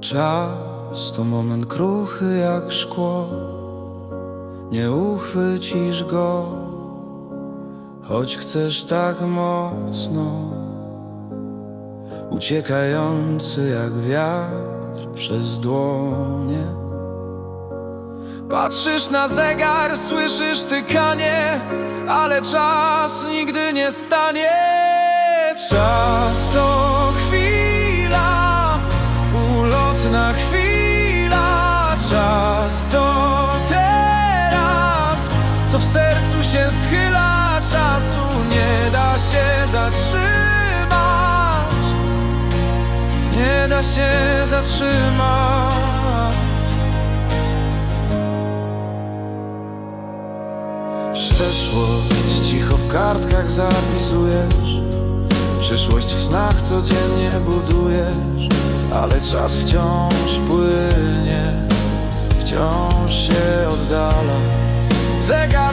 Czas to moment kruchy jak szkło. Nie uchwycisz go Choć chcesz tak mocno. Uciekający jak wiatr przez dłonie. Patrzysz na zegar, słyszysz tykanie Ale czas nigdy nie stanie. Czas to chwila Ulotna chwila Czas to teraz. Co w sercu się schyla Czasu nie da się zatrzymać. Nie da się zatrzymać. Przeszłość cicho w kartkach zapisujesz. Przyszłość w snach codziennie budujesz Ale czas wciąż płynie Wciąż się oddala. Zegar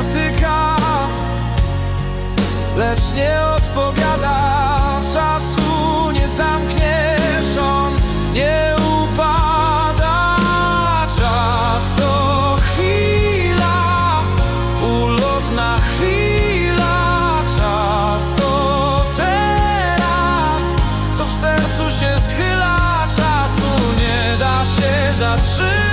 się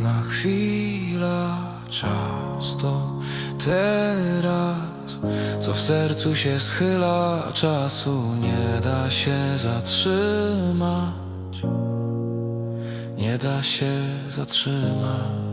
ulotna chwila, czas to teraz, co w sercu się schyla, czasu nie da się zatrzymać, nie da się zatrzymać.